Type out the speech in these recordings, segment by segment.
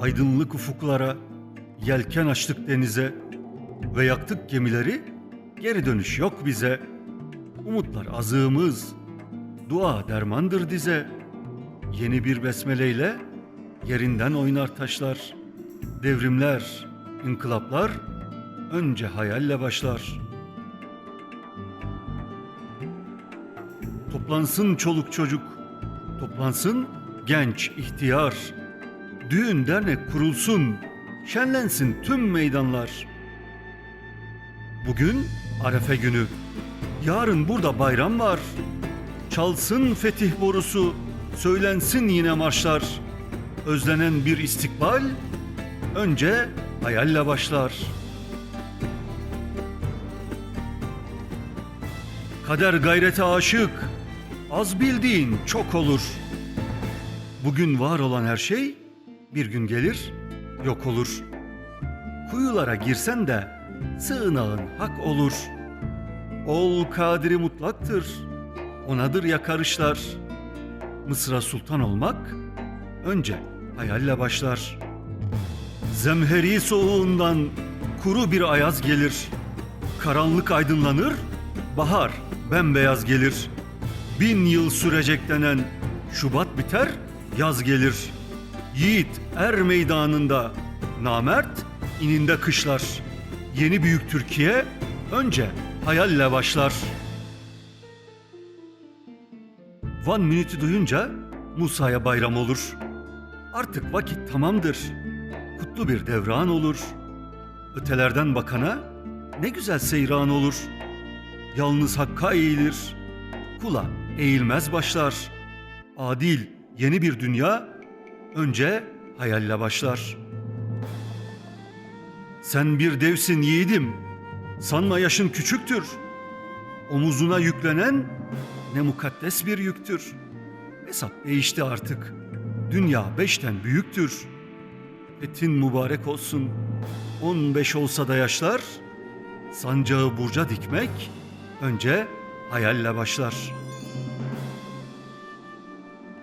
Aydınlık ufuklara, yelken açtık denize ve yaktık gemileri, geri dönüş yok bize. Umutlar azığımız, dua dermandır dize. Yeni bir besmeleyle yerinden oynar taşlar. Devrimler, inkılaplar önce hayalle başlar. Toplansın çoluk çocuk, toplansın genç ihtiyar. Düğün dernek kurulsun, şenlensin tüm meydanlar. Bugün Arefe günü, yarın burada bayram var. Çalsın fetih borusu, söylensin yine marşlar. Özlenen bir istikbal, önce hayalle başlar. Kader gayrete aşık, az bildiğin çok olur. Bugün var olan her şey bir gün gelir, yok olur. Kuyulara girsen de sığınağın hak olur. Ol kadiri mutlaktır, onadır yakarışlar. Mısır'a sultan olmak önce hayalle başlar. Zemheri soğuğundan kuru bir ayaz gelir. Karanlık aydınlanır, bahar bembeyaz gelir. Bin yıl sürecek denen Şubat biter, yaz gelir. Yiğit er meydanında, namert ininde kışlar. Yeni büyük Türkiye önce hayalle başlar. Van Minüt'ü duyunca Musa'ya bayram olur. Artık vakit tamamdır. Kutlu bir devran olur. Ötelerden bakana ne güzel seyran olur. Yalnız hakka eğilir. Kula eğilmez başlar. Adil yeni bir dünya önce hayalle başlar. Sen bir devsin yiğidim. Sanma yaşın küçüktür. Omuzuna yüklenen ne mukaddes bir yüktür. Hesap değişti artık. Dünya beşten büyüktür. Etin mübarek olsun. On beş olsa da yaşlar. Sancağı burca dikmek önce hayalle başlar.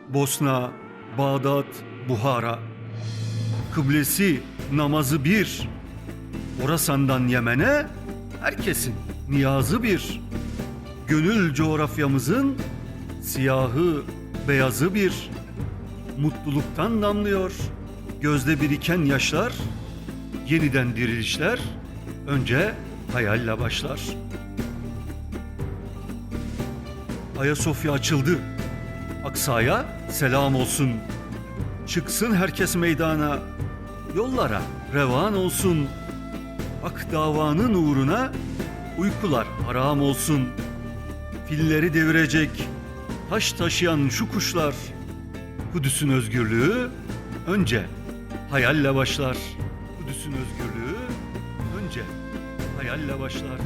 Bosna, Bağdat, Buhara. Kıblesi, namazı bir. Orasan'dan Yemen'e herkesin niyazı bir. Gönül coğrafyamızın siyahı, beyazı bir. Mutluluktan damlıyor gözde biriken yaşlar. Yeniden dirilişler önce hayalle başlar. Ayasofya açıldı. Aksa'ya selam olsun. Çıksın herkes meydana. Yollara revan olsun. Ak davanın uğruna uykular haram olsun. Filleri devirecek taş taşıyan şu kuşlar. Kudüs'ün özgürlüğü önce hayalle başlar. Kudüs'ün özgürlüğü önce hayalle başlar.